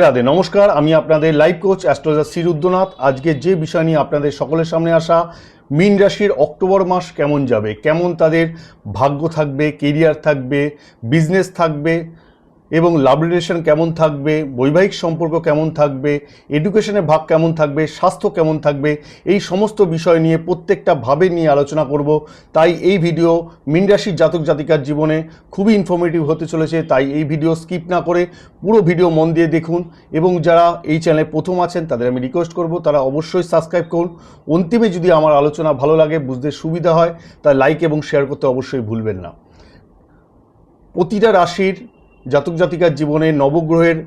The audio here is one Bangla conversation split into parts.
রাধে, নমস্কার। আমি আপনাদের লাইভ কোচ, অ্যাস্ট্রোলজার সিরুদ্দনাথ। আজকে যে বিষয় নিয়ে আপনাদের সকলের সামনে আসা, মীন রাশির অক্টোবর মাস কেমন যাবে? কেমন তাদের ভাগ্য থাকবে কেরিয়ার থাকবে বিজনেস থাকবে? এবং লাভ রিলেশন কেমন থাকবে, বৈবাহিক সম্পর্ক কেমন থাকবে এডুকেশনের ভাগ কেমন থাকবে, স্বাস্থ্য কেমন থাকবে, এই সমস্ত বিষয় নিয়ে প্রত্যেকটা ভাবে নিয়ে আলোচনা করব। তাই এই ভিডিও মীন রাশির জাতক জাতিকার জীবনে খুবই ইনফরমেটিভ হতে চলেছে, তাই এই ভিডিও স্কিপ না করে পুরো ভিডিও মন দিয়ে দেখুন এবং যারা এই চ্যানেলে প্রথম আছেন, তাদের আমি রিকোয়েস্ট করব, তারা অবশ্যই সাবস্ক্রাইব করুন। অন্তিমে যদি আমার আলোচনা ভালো লাগে, বুঝতে সুবিধা হয় তা লাইক এবং শেয়ার করতে অবশ্যই ভুলবেন না। প্রতিটা রাশির জাতক জাতিকার জীবনে নবগ্রহের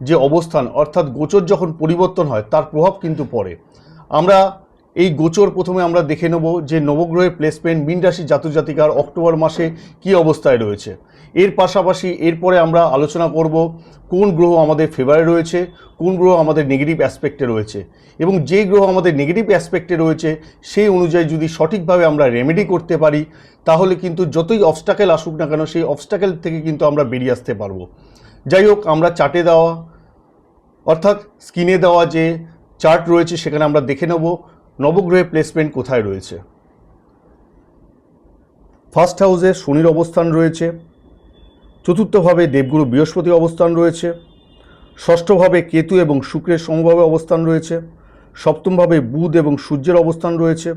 যে অবস্থান, অর্থাৎ গোচর যখন পরিবর্তন হয়, তার প্রভাব কিন্তু পড়ে। আমরা এই গোচর প্রথমে আমরা দেখে নেব যে নবগ্রহের প্লেসমেন্ট মিন জাতক জাতিকার অক্টোবর মাসে কি অবস্থায় রয়েছে। এর পাশাপাশি এরপরে আমরা আলোচনা করব কোন গ্রহ আমাদের ফেভারে রয়েছে, কোন গ্রহ আমাদের নেগেটিভ অ্যাসপেক্টে রয়েছে এবং যে গ্রহ আমাদের নেগেটিভ অ্যাসপেক্টে রয়েছে সেই অনুযায়ী যদি সঠিকভাবে আমরা রেমেডি করতে পারি, তাহলে কিন্তু যতই অবস্টাকেল আসুক না কেন সেই অবস্টাকেল থেকে কিন্তু আমরা বেরিয়ে আসতে পারব। যাই হোক, আমরা চার্টে দেওয়া, অর্থাৎ স্কিনে দেওয়া যে চার্ট রয়েছে সেখানে আমরা দেখে নেব নবগ্রহের প্লেসমেন্ট কোথায় রয়েছে? ফার্স্ট হাউসে শনির অবস্থান রয়েছে, চতুর্থভাবে দেবগুরু বৃহস্পতি অবস্থান রয়েছে, ষষ্ঠভাবে কেতু এবং শুক্রের সমভাবে অবস্থান রয়েছে, সপ্তমভাবে বুধ এবং সূর্যের অবস্থান রয়েছে,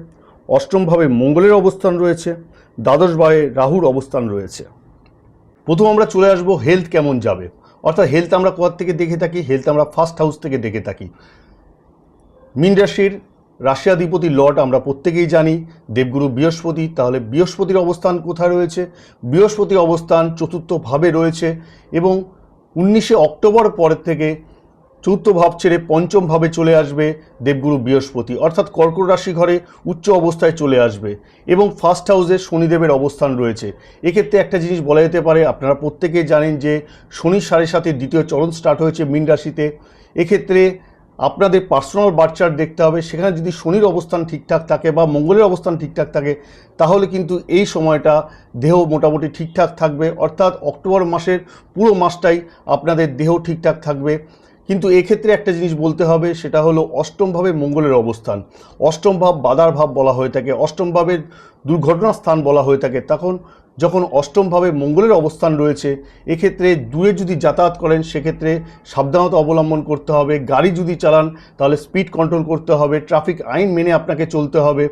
অষ্টমভাবে মঙ্গলের অবস্থান রয়েছে, দ্বাদশভাবে রাহুর অবস্থান রয়েছে। প্রথম আমরা চলে আসব হেলথ কেমন যাবে? অর্থাৎ হেলথ আমরা কোথার থেকে দেখে থাকি? হেলথ আমরা ফার্স্ট হাউস থেকে দেখে থাকি। মিন রাশির রাশিয়াধিপতি লর্ড আমরা প্রত্যেকেই জানি, দেবগুরু বৃহস্পতি, তাহলে বৃহস্পতির অবস্থান কোথায় রয়েছে? বৃহস্পতির অবস্থান চতুর্থভাবে রয়েছে এবং উনিশে অক্টোবর পরের থেকে চতুর্থ ভাব ছেড়ে পঞ্চম ভাবে চলে আসবে দেবগুরু বৃহস্পতি, অর্থাৎ কর্কট রাশি ঘরে উচ্চ অবস্থায় চলে আসবে এবং ফার্স্ট হাউসে শনিদেবের অবস্থান রয়েছে। এক্ষেত্রে একটা জিনিস বলা যেতে পারে, আপনারা প্রত্যেকেই জানেন যে শনির সাড়ে সাথে দ্বিতীয় চরণ স্টার্ট হয়েছে মীন রাশিতে। এক্ষেত্রে আপনাদের পার্সোনাল বার্চার দেখতে হবে। সেখানে যদি শনির অবস্থান ঠিকঠাক থাকে বা মঙ্গলের অবস্থান ঠিকঠাক থাকে, তাহলে কিন্তু এই সময়টা দেহ মোটামুটি ঠিকঠাক থাকবে। অর্থাৎ অক্টোবর মাসের পুরো মাসটাই আপনাদের দেহ ঠিকঠাক থাকবে। কিন্তু এক্ষেত্রে একটা জিনিস বলতে হবে, সেটা হলো অষ্টমভাবে মঙ্গলের অবস্থান। অষ্টম ভাব বাধার ভাব বলা হয়ে থাকে, অষ্টম ভাবের দুর্ঘটনার স্থান বলা হয়ে থাকে। তখন যখন অষ্টমভাবে মঙ্গলের অবস্থান রয়েছে, এক্ষেত্রে দূরে যদি যাতায়াত করেন, সেক্ষেত্রে সাবধানতা অবলম্বন করতে হবে। গাড়ি যদি চালান, তাহলে স্পিড কন্ট্রোল করতে হবে। ট্রাফিক আইন মেনে আপনাকে চলতে হবে।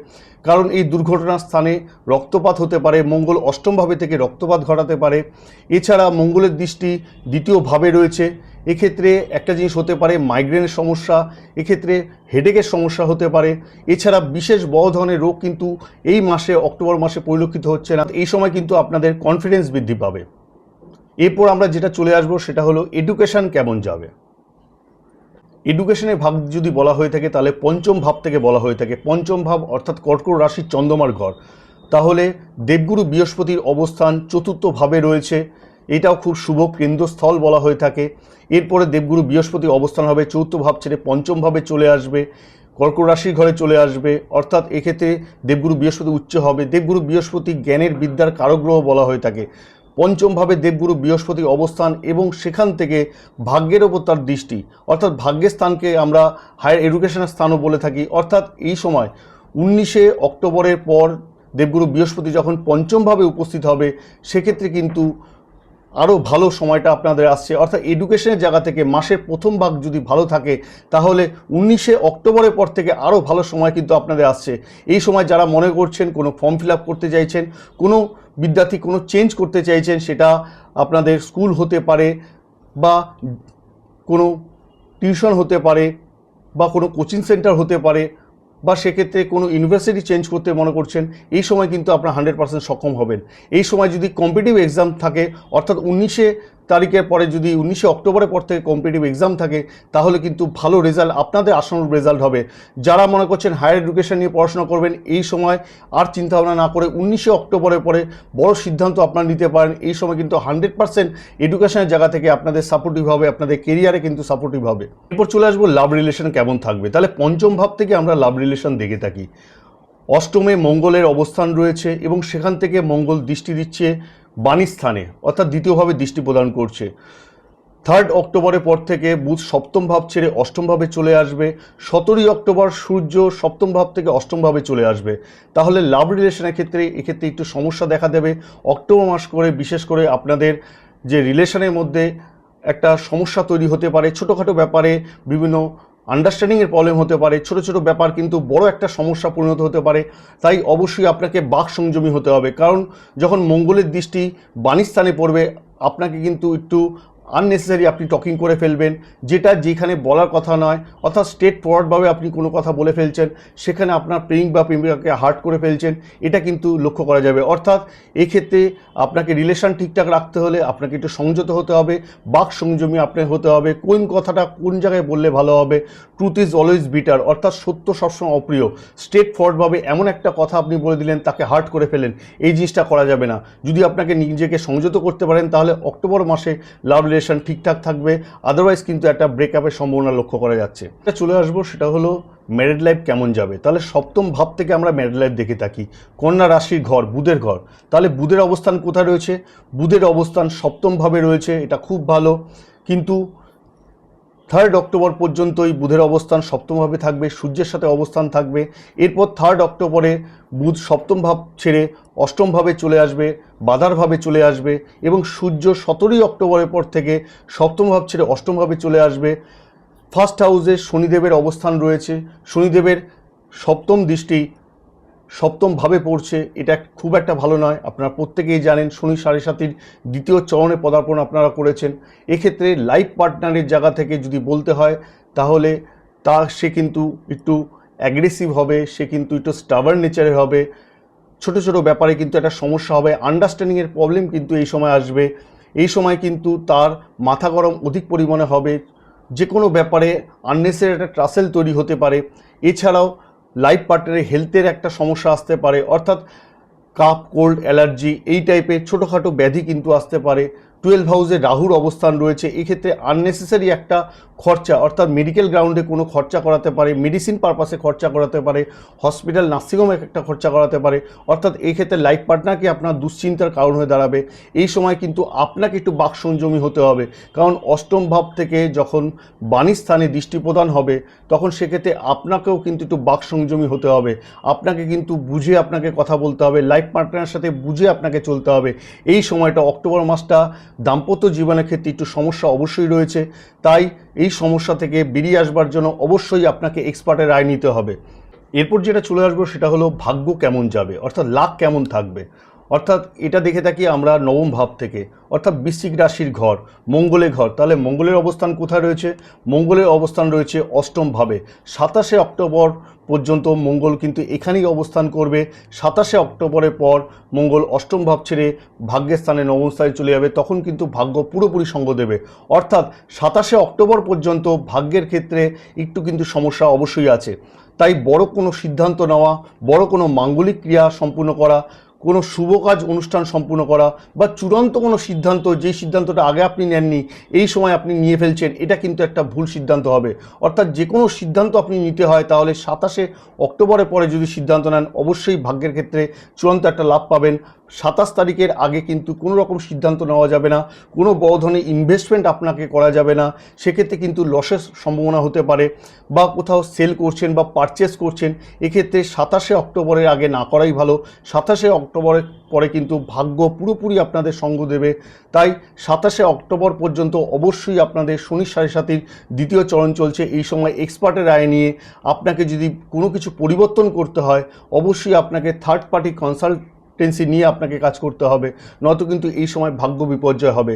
কারণ এই দুর্ঘটনার স্থানে রক্তপাত হতে পারে, মঙ্গল অষ্টমভাবে থেকে রক্তপাত ঘটাতে পারে। এছাড়া মঙ্গলের দৃষ্টি দ্বিতীয়ভাবে রয়েছে। এক্ষেত্রে একটা জিনিস হতে পারে মাইগ্রেনের সমস্যা, এক্ষেত্রে হেডেকের সমস্যা হতে পারে। এছাড়া বিশেষ বড় ধরনের রোগ কিন্তু এই মাসে, অক্টোবর মাসে পরিলক্ষিত হচ্ছে না। এই সময় কিন্তু আপনাদের কনফিডেন্স বৃদ্ধি পাবে। এরপর আমরা যেটা চলে আসব সেটা হলো এডুকেশন কেমন যাবে? এডুকেশনের ভাব যদি বলা হয়ে থাকে, তাহলে পঞ্চম ভাব থেকে বলা হয়ে থাকে। পঞ্চম ভাব অর্থাৎ কর্কট রাশির চন্দ্রমার ঘর। তাহলে দেবগুরু বৃহস্পতির অবস্থান চতুর্থ ভাবে রয়েছে। এটাও খুব শুভ কেন্দ্রস্থল বলা হয়ে থাকে। এরপরে দেবগুরু বৃহস্পতি অবস্থান হবে চৌথ ভাব ছেড়ে পঞ্চম ভাবে চলে আসবে কর্কট রাশির ঘরে চলে আসবে। অর্থাৎ এক্ষেত্রে দেবগুরু বৃহস্পতি উচ্চ হবে। দেবগুরু বৃহস্পতি জ্ঞানের বিদ্যার কারগ্রহ বলা হয়ে থাকে। পঞ্চমভাবে দেবগুরু বৃহস্পতি অবস্থান এবং সেখান থেকে ভাগ্যের ওপর তার দৃষ্টি। অর্থাৎ ভাগ্যের স্থানকে আমরা হায়ার এডুকেশনের স্থানও বলে থাকি। অর্থাৎ এই সময় উনিশে অক্টোবরের পর দেবগুরু বৃহস্পতি যখন পঞ্চমভাবে উপস্থিত হবে, সেক্ষেত্রে কিন্তু আরও ভালো সময়টা আপনাদের আসছে। অর্থাৎ এডুকেশনের জায়গা থেকে মাসের প্রথম ভাগ যদি ভালো থাকে, তাহলে উনিশে অক্টোবরের পর থেকে আরও ভালো সময় কিন্তু আপনাদের আসছে। এই সময় যারা মনে করছেন, কোনো ফর্ম ফিল করতে চাইছেন, কোনো বিদ্যার্থী কোনো চেঞ্জ করতে চাইছেন, সেটা আপনাদের স্কুল হতে পারে বা কোনো টিউশন হতে পারে বা কোনো কোচিং সেন্টার হতে পারে বা সেক্ষেত্রে কোনো ইউনিভার্সিটি চেঞ্জ করতে মনে করছেন, এই সময় কিন্তু আপনার হান্ড্রেড পার্সেন্ট সক্ষম হবেন। এই সময় যদি কম্পিটিভ এক্সাম থাকে, অর্থাৎ উনিশে তারিখের পরে যদি উনিশে অক্টোবরের পর থেকে কম্পিটিভ এক্সাম থাকে, তাহলে কিন্তু ভালো রেজাল্ট আপনাদের আসন্ন রেজাল্ট হবে। যারা মনে করছেন হায়ার এডুকেশন নিয়ে পড়াশোনা করবেন, এই সময় আর চিন্তাভাবনা না করে উনিশে অক্টোবরের পরে বড় সিদ্ধান্ত আপনারা নিতে পারেন। এই সময় কিন্তু হান্ড্রেড পার্সেন্ট এডুকেশনের জায়গা থেকে আপনাদের সাপোর্টিভ হবে, আপনাদের কেরিয়ারে কিন্তু সাপোর্টিভ হবে। এরপর চলে আসব লাভ রিলেশন কেমন থাকবে। তাহলে পঞ্চম ভাব থেকে আমরা লাভ রিলেশন দেখে থাকি। অষ্টমে মঙ্গলের অবস্থান রয়েছে এবং সেখান থেকে মঙ্গল দৃষ্টি দিচ্ছে। বাণী স্থানে অর্থাৎ দ্বিতীয়ভাবে দৃষ্টি প্রদান করছে। থার্ড অক্টোবরের পর থেকে বুধ সপ্তম ভাব ছেড়ে অষ্টম ভাবে চলে আসবে। সতেরোই অক্টোবর সূর্য সপ্তম ভাব থেকে অষ্টম ভাবে চলে আসবে। তাহলে লাভ রিলেশনের ক্ষেত্রে, এক্ষেত্রে একটু সমস্যা দেখা দেবে। অক্টোবর মাস করে, বিশেষ করে আপনাদের যে রিলেশনের মধ্যে একটা সমস্যা তৈরি হতে পারে। ছোটোখাটো ব্যাপারে বিভিন্ন আন্ডারস্ট্যান্ডিংয়ের প্রবলেম হতে পারে, ছোট ছোট ব্যাপার কিন্তু বড় একটা সমস্যা পরিণত হতে পারে, তাই অবশ্যই আপনাকে বাক সংযমী হতে হবে। কারণ যখন মঙ্গলের দৃষ্টি বাণীস্থানে পড়বে, আপনাকে কিন্তু একটু আননেসেসারি আপনি টকিং করে ফেলবেন, যেটা যেখানে বলার কথা নয়, অর্থাৎ স্টেট ফরওয়ার্ডভাবে আপনি কোনো কথা বলে ফেলছেন, সেখানে আপনার প্রেমিক বা প্রেমিকাকে হার্ট করে ফেলছেন, এটা কিন্তু লক্ষ্য করা যাবে। অর্থাৎ এক্ষেত্রে আপনাকে রিলেশন ঠিকঠাক রাখতে হলে আপনাকে একটু সংযত হতে হবে, বাক সংযমী আপনার হতে হবে, কোন কথাটা কোন জায়গায় বললে ভালো হবে ট্রুথ ইজ অলওয়েজ বিটার অর্থাৎ সত্য সবসময় অপ্রিয়। স্টেট ফরওয়ার্ডভাবে এমন একটা কথা আপনি বলে দিলেন, তাকে হার্ট করে ফেলেন, এই জিনিসটা করা যাবে না। যদি আপনাকে নিজেকে সংযত করতে পারেন, তাহলে অক্টোবর মাসে লাভ রিলেশন ঠিকঠাক থাকবে আদারওয়াইজ কিন্তু একটা ব্রেকআপের সম্ভাবনা লক্ষ্য করা যাচ্ছে। এটা চলে আসব, সেটা হলো ম্যারিড লাইফ কেমন যাবে? তাহলে সপ্তম ভাব থেকে আমরা ম্যারিড লাইফ দেখে থাকি। কন্যা রাশির ঘর, বুধের ঘর। তাহলে বুধের অবস্থান কোথায় রয়েছে? বুধের অবস্থান সপ্তম ভাবে রয়েছে, এটা খুব ভালো। কিন্তু থার্ড অক্টোবর পর্যন্ত পর্যন্তই বুধের অবস্থান সপ্তমভাবে থাকবে, সূর্যের সাথে অবস্থান থাকবে। এরপর থার্ড অক্টোবরে বুধ সপ্তম ভাব ছেড়ে অষ্টমভাবে চলে আসবে বাধার ভাবে চলে আসবে এবং সূর্য সতেরোই অক্টোবরের পর থেকে সপ্তম ভাব ছেড়ে অষ্টমভাবে চলে আসবে। ফার্স্ট হাউসে শনিদেবের অবস্থান রয়েছে। শনিদেবের সপ্তম দৃষ্টি সপ্তম ভাবে পড়ছে, এটা খুব একটা ভালো নয়। আপনারা প্রত্যেকেই জানেন শনি সাড়ে সাতির দ্বিতীয় চরণে পদার্পণ আপনারা করেছেন। এক্ষেত্রে লাইফ পার্টনারের জায়গা থেকে যদি বলতে হয়, তাহলে তা সে কিন্তু একটু অ্যাগ্রেসিভ হবে, সে কিন্তু একটু স্টাবার নেচারের হবে। ছোট ছোট ব্যাপারে কিন্তু একটা সমস্যা হবে। আন্ডারস্ট্যান্ডিংয়ের প্রবলেম কিন্তু এই সময় আসবে। এই সময় কিন্তু তার মাথা গরম অধিক পরিমাণে হবে। যে কোনো ব্যাপারে আননেসের একটা ট্রাসেল তৈরি হতে পারে। এছাড়াও লাইফ পার্টনারের হেলথের একটা সমস্যা আসতে পারে, অর্থাৎ কাপ কোল্ড, অ্যালার্জি, এই টাইপের ছোটোখাটো ব্যাধি কিন্তু আসতে পারে। টুয়েলভ হাউসে রাহুর অবস্থান রয়েছে, এক্ষেত্রে আননেসেসারি একটা খরচা, অর্থাৎ মেডিকেল গ্রাউন্ডে কোনো খরচা করাতে পারে মেডিসিন পারপাসে খরচা করাতে পারে হসপিটাল নার্সিংহোমে একটা খরচা করাতে পারে, অর্থাৎ এই ক্ষেত্রে লাইফ পার্টনারকে আপনার দুশ্চিন্তার কারণ হয়ে দাঁড়াবে। এই সময় কিন্তু আপনাকে একটু বাক সংযমী হতে হবে, কারণ অষ্টম ভাব থেকে যখন বাণী স্থানে দৃষ্টি প্রদান হবে, তখন সেক্ষেত্রে আপনাকেও কিন্তু একটু বাক সংযমী হতে হবে। আপনাকে কিন্তু বুঝে আপনাকে কথা বলতে হবে লাইফ পার্টনারের সাথে বুঝে আপনাকে চলতে হবে। এই সময়টা অক্টোবর মাসটা দাম্পত্য জীবনের ক্ষেত্রে একটু সমস্যা অবশ্যই রয়েছে। তাই এই সমস্যা থেকে বেরিয়ে আসবার জন্য অবশ্যই আপনাকে এক্সপার্টের রায় নিতে হবে। এরপর যেটা চলে আসব সেটা হলো ভাগ্য কেমন যাবে? অর্থাৎ লাভ কেমন থাকবে? অর্থাৎ এটা দেখে থাকি আমরা নবম ভাব থেকে। অর্থাৎ বৃশ্চিক রাশির ঘর, মঙ্গলের ঘর। তাহলে মঙ্গলের অবস্থান কোথায় রয়েছে? মঙ্গলের অবস্থান রয়েছে অষ্টম ভাবে। সাতাশে অক্টোবর পর্যন্ত মঙ্গল কিন্তু এখানেই অবস্থান করবে। সাতাশে অক্টোবরের পর মঙ্গল অষ্টম ভাব ছেড়ে ভাগ্যের স্থানে নবম স্থানে চলে যাবে। তখন কিন্তু ভাগ্য পুরোপুরি সঙ্গ দেবে। অর্থাৎ সাতাশে অক্টোবর পর্যন্ত ভাগ্যের ক্ষেত্রে একটু কিন্তু সমস্যা অবশ্যই আছে। তাই বড় কোনো সিদ্ধান্ত নেওয়া, বড় কোনো মাঙ্গলিক ক্রিয়া সম্পূর্ণ করা কোনো শুভ কাজ অনুষ্ঠান সম্পূর্ণ করা বা চূড়ান্ত কোনো সিদ্ধান্ত, যে সিদ্ধান্তটা আগে আপনি নেননি, এই সময় আপনি নিয়ে ফেলছেন, এটা কিন্তু একটা ভুল সিদ্ধান্ত হবে। অর্থাৎ যে কোনো সিদ্ধান্ত আপনি নিতে হয়, তাহলে সাতাশে অক্টোবরের পরে যদি সিদ্ধান্ত নেন, অবশ্যই ভাগ্যের ক্ষেত্রে চূড়ান্ত একটা লাভ পাবেন। সাতাশ তারিখের আগে কিন্তু কোনো রকম সিদ্ধান্ত নেওয়া যাবে না, কোনো বড় ধরনের ইনভেস্টমেন্ট আপনাকে করা যাবে না, সেক্ষেত্রে কিন্তু লসের সম্ভাবনা হতে পারে বা কোথাও সেল করছেন বা পারচেস করছেন, এক্ষেত্রে সাতাশে অক্টোবরের আগে না করাই ভালো। সাতাশে অক্টোবরের পরে কিন্তু ভাগ্য পুরোপুরি আপনাদের সঙ্গ দেবে। তাই সাতাশে অক্টোবর পর্যন্ত অবশ্যই আপনাদের শনি সাড়ে সাতির দ্বিতীয় চরণ চলছে। এই সময় এক্সপার্টের রায় নিয়ে আপনাকে যদি কোনো কিছু পরিবর্তন করতে হয়, অবশ্যই আপনাকে থার্ড পার্টি কনসাল্ট টেন্সি নিয়ে আপনাকে কাজ করতে হবে, নয়তো কিন্তু এই সময় ভাগ্য বিপর্যয় হবে।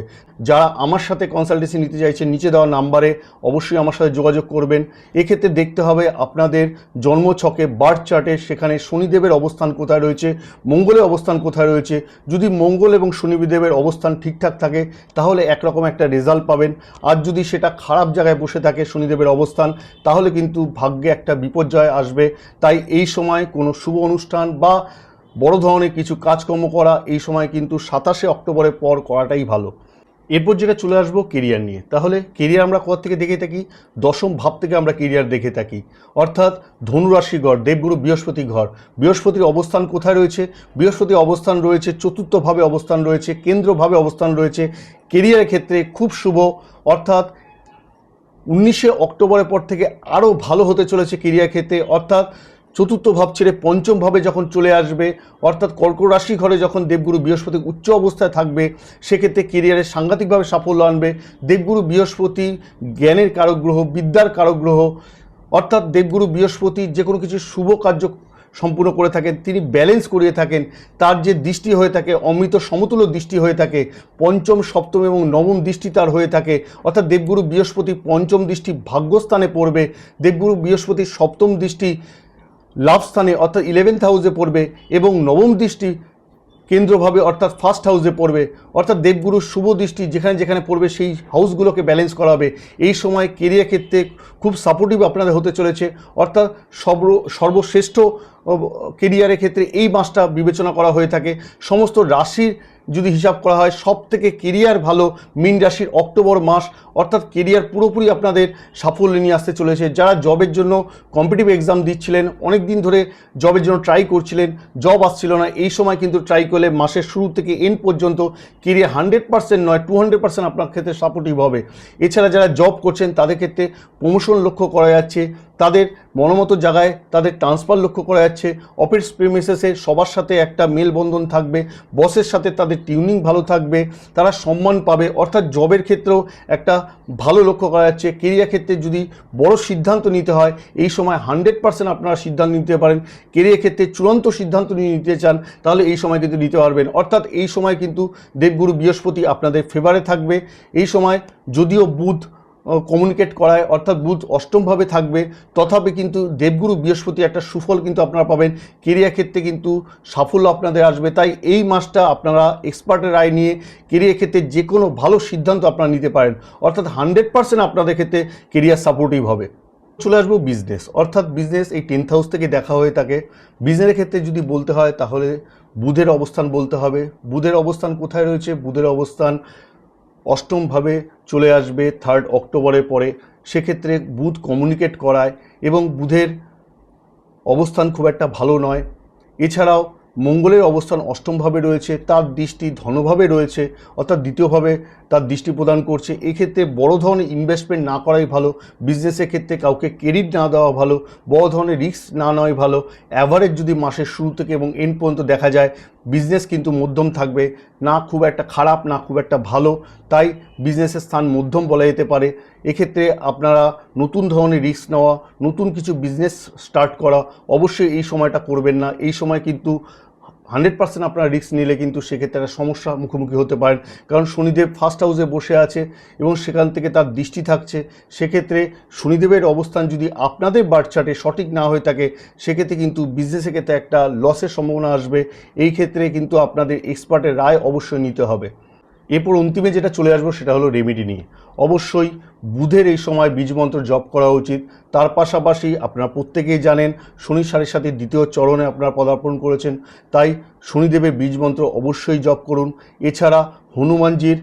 যারা আমার সাথে কনসালটেন্সি নিতে চাইছেন নিচে দেওয়া নাম্বারে অবশ্যই আমার সাথে যোগাযোগ করবেন। এক্ষেত্রে দেখতে হবে আপনাদের জন্মছকে বার্থ চার্টে সেখানে শনিদেবের অবস্থান কোথায় রয়েছে, মঙ্গলের অবস্থান কোথায় রয়েছে। যদি মঙ্গল এবং শনিদেবের অবস্থান ঠিকঠাক থাকে, তাহলে একরকম একটা রেজাল্ট পাবেন। আর যদি সেটা খারাপ জায়গায় বসে থাকে শনিদেবের অবস্থান, তাহলে কিন্তু ভাগ্যে একটা বিপর্যয় আসবে। তাই এই সময় কোনো শুভ অনুষ্ঠান বা বড় ধরনের কিছু কাজকর্ম করা, এই সময় কিন্তু সাতাশে অক্টোবরের পর করাটাই ভালো। এরপর যেটা চলে আসব কেরিয়ার নিয়ে। তাহলে কেরিয়ার আমরা কোথা থেকে দেখে থাকি? দশম ভাব থেকে আমরা কেরিয়ার দেখে থাকি। অর্থাৎ ধনুরাশি ঘর, দেবগুরু বৃহস্পতি ঘর। বৃহস্পতির অবস্থান কোথায় রয়েছে? বৃহস্পতির অবস্থান রয়েছে, চতুর্থভাবে অবস্থান রয়েছে, কেন্দ্রভাবে অবস্থান রয়েছে। কেরিয়ারের ক্ষেত্রে খুব শুভ। অর্থাৎ উনিশে অক্টোবরের পর থেকে আরও ভালো হতে চলেছে কেরিয়ার ক্ষেত্রে। অর্থাৎ চতুর্থ ভাব ছেড়ে পঞ্চম ভাবে যখন চলে আসবে, অর্থাৎ কর্কট রাশি ঘরে যখন দেবগুরু বৃহস্পতি উচ্চ অবস্থায় থাকবে, সেক্ষেত্রে কেরিয়ারে সাংঘাতিকভাবে সাফল্য আনবে। দেবগুরু বৃহস্পতি জ্ঞানের কারক গ্রহ, বিদ্যার কারক গ্রহ, অর্থাৎ দেবগুরু বৃহস্পতি যে কোনো কিছু শুভ কার্য সম্পূর্ণ করে থাকেন, তিনি ব্যালেন্স করিয়ে থাকেন, তার যে দৃষ্টি হয়ে থাকে, অমৃত সমতুল্য দৃষ্টি হয়ে থাকে, পঞ্চম, সপ্তম এবং নবম দৃষ্টি তার হয়ে থাকে, অর্থাৎ দেবগুরু বৃহস্পতি পঞ্চম দৃষ্টি ভাগ্যস্থানে পড়বে, দেবগুরু বৃহস্পতির সপ্তম দৃষ্টি লাভ স্থানে অর্থাৎ ইলেভেন্থ হাউসে পড়বে এবং নবম দৃষ্টি কেন্দ্রভাবে অর্থাৎ ফার্স্ট হাউসে পড়বে। অর্থাৎ দেবগুরুর শুভ দৃষ্টি যেখানে যেখানে পড়বে, সেই হাউসগুলোকে ব্যালেন্স করা হবে। এই সময় কেরিয়ার ক্ষেত্রে খুব সাপোর্টিভ আপনাদের হতে চলেছে। অর্থাৎ সর্ব, সর্বশ্রেষ্ঠ কেরিয়ারের ক্ষেত্রে এই মাসটা বিবেচনা করা হয়ে থাকে। সমস্ত রাশির যদি হিসাব করা হয় সব থেকে কেরিয়ার ভালো মিন রাশির অক্টোবর মাস, অর্থাৎ কেরিয়ার পুরোপুরি আপনাদের সাফল্য নিয়ে আসতে চলেছে। যারা জবের জন্য কম্পিটিভ এক্সাম দিচ্ছিলেন অনেক দিন ধরে জবের জন্য ট্রাই করছিলেন জব আসছিল না, এই সময় কিন্তু ট্রাই করলে মাসের শুরু থেকে এন্ড পর্যন্ত কেরিয়ার হান্ড্রেড পার্সেন্ট নয় টু হান্ড্রেড পার্সেন্ট আপনার ক্ষেত্রে সাপোর্টিভ হবে। এছাড়া যারা জব করছেন, তাদের ক্ষেত্রে প্রমোশন লক্ষ্য করা যাচ্ছে। তাদের মনোমতো জায়গায় তাদের ট্রান্সফার লক্ষ্য করা যাচ্ছে। অফিস প্রেমিসেসে সবার সাথে একটা মেলবন্ধন থাকবে বসের সাথে তাদের টিউনিং ভালো থাকবে, তারা সম্মান পাবে। অর্থাৎ জবের ক্ষেত্রেও একটা ভালো লক্ষ্য করা যাচ্ছে। কেরিয়ার ক্ষেত্রে যদি বড় সিদ্ধান্ত নিতে হয়, এই সময় হান্ড্রেড পার্সেন্ট আপনারা সিদ্ধান্ত নিতে পারেন। কেরিয়ার ক্ষেত্রে চূড়ান্ত সিদ্ধান্ত নিয়ে নিতে চান, তাহলে এই সময় কিন্তু নিতে পারবেন। অর্থাৎ এই সময় কিন্তু দেবগুরু বৃহস্পতি আপনাদের ফেভারে থাকবে। এই সময় যদিও বুধ কমিউনিকেট করায়, অর্থাৎ বুধ অষ্টমভাবে থাকবে। তথাপি কিন্তু দেবগুরু বৃহস্পতি একটা সুফল কিন্তু আপনারা পাবেন। কেরিয়ার ক্ষেত্রে কিন্তু সাফল্য আপনাদের আসবে। তাই এই মাসটা আপনারা এক্সপার্টের রায় নিয়ে কেরিয়ার ক্ষেত্রে যে কোনো ভালো সিদ্ধান্ত আপনারা নিতে পারেন। অর্থাৎ হান্ড্রেড পার্সেন্ট আপনাদের ক্ষেত্রে কেরিয়ার সাপোর্টিভ হবে। চলে আসব বিজনেস অর্থাৎ বিজনেস এই টেন্থ হাউস থেকে দেখা হয়ে থাকে। বিজনেসের ক্ষেত্রে যদি বলতে হয়, তাহলে বুধের অবস্থান বলতে হবে। বুধের অবস্থান কোথায় রয়েছে? বুধের অবস্থান অষ্টমভাবে চলে আসবে থার্ড অক্টোবরের পরে। সেক্ষেত্রে বুধ কমিউনিকেট করায় এবং বুধের অবস্থান খুব একটা ভালো নয়। এছাড়াও মঙ্গলের অবস্থান অষ্টমভাবে রয়েছে, তার দৃষ্টি ধনভাবে রয়েছে, অর্থাৎ দ্বিতীয়ভাবে তার দৃষ্টি প্রদান করছে। এক্ষেত্রে বড় ধরনের ইনভেস্টমেন্ট না করাই ভালো বিজনেসের ক্ষেত্রে কাউকে ক্রেডিট না দেওয়া ভালো, বড় ধরনের রিস্ক না নেওয়াই ভালো। অ্যাভারেজ যদি মাসের শুরু থেকে এবং এন্ড পর্যন্ত দেখা যায় বিজনেস কিন্তু মধ্যম থাকবে, না খুব একটা খারাপ, না খুব একটা ভালো, তাই বিজনেসের স্থান মধ্যম বলা যেতে পারে। এক্ষেত্রে আপনারা নতুন ধরনের রিস্ক নেওয়া, নতুন কিছু বিজনেস স্টার্ট করা, অবশ্যই এই সময়টা করবেন না। এই সময় কিন্তু হান্ড্রেড পার্সেন্ট আপনারা রিস্ক নিলে কিন্তু সেক্ষেত্রে একটা সমস্যা মুখোমুখি হতে পারেন। কারণ শনিদেব ফার্স্ট হাউসে বসে আছে এবং সেখান থেকে তার দৃষ্টি থাকছে। সেক্ষেত্রে শনিদেবের অবস্থান যদি আপনাদের বার্থ চার্টে সঠিক না হয়ে থাকে, সেক্ষেত্রে কিন্তু বিজনেসের ক্ষেত্রে একটা লসের সম্ভাবনা আসবে। এই ক্ষেত্রে কিন্তু আপনাদের এক্সপার্টের রায় অবশ্যই নিতে হবে। এরপর অন্তিমে যেটা চলে আসব সেটা হলো রেমেডি নিয়ে। অবশ্যই বুধের এই সময় বীজমন্ত্র জপ করা উচিত। তার পাশাপাশি আপনারা প্রত্যেকেই জানেন শনি সারের সাথে দ্বিতীয় চরণে আপনারা পদার্পণ করেছেন। তাই শনিদেবের বীজমন্ত্র অবশ্যই জপ করুন। এছাড়া হনুমানজির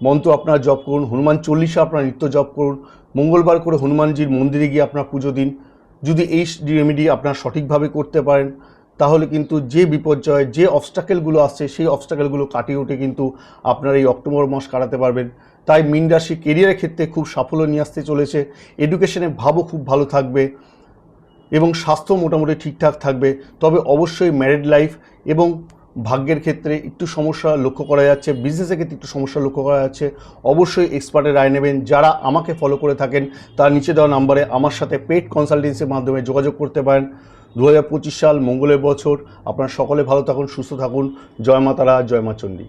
মন্ত্র আপনারা জপ করুন। হনুমান চল্লিশা আপনারা নিত্য জপ করুন। মঙ্গলবার করে হনুমানজির মন্দিরে গিয়ে আপনার পুজো দিন। যদি এই রেমেডি আপনারা সঠিকভাবে করতে পারেন তাহলে কিন্তু যে বিপর্যয় যে অবস্টাকেলগুলো আসছে, সেই অবস্টাকেলগুলো কাটিয়ে উঠে কিন্তু আপনারা এই অক্টোবর মাস কাটাতে পারবেন। তাই মিন রাশি কেরিয়ারের ক্ষেত্রে খুব সাফল্য নিয়ে আসতে চলেছে। এডুকেশনের ভাবও খুব ভালো থাকবে এবং স্বাস্থ্য মোটামুটি ঠিকঠাক থাকবে। তবে অবশ্যই ম্যারিড লাইফ এবং ভাগ্যের ক্ষেত্রে একটু সমস্যা লক্ষ্য করা যাচ্ছে বিজনেসের ক্ষেত্রে একটু সমস্যা লক্ষ্য করা যাচ্ছে। অবশ্যই এক্সপার্টের রায় নেবেন। যারা আমাকে ফলো করে থাকেন, তার নিচে দেওয়া নাম্বারে আমার সাথে পেড কনসালটেন্সির মাধ্যমে যোগাযোগ করতে পারেন। দু হাজার পঁচিশ সাল মঙ্গলের বছর। আপনারা সকলে ভালো থাকুন, সুস্থ থাকুন। জয় মাতারা, জয় মা চণ্ডী।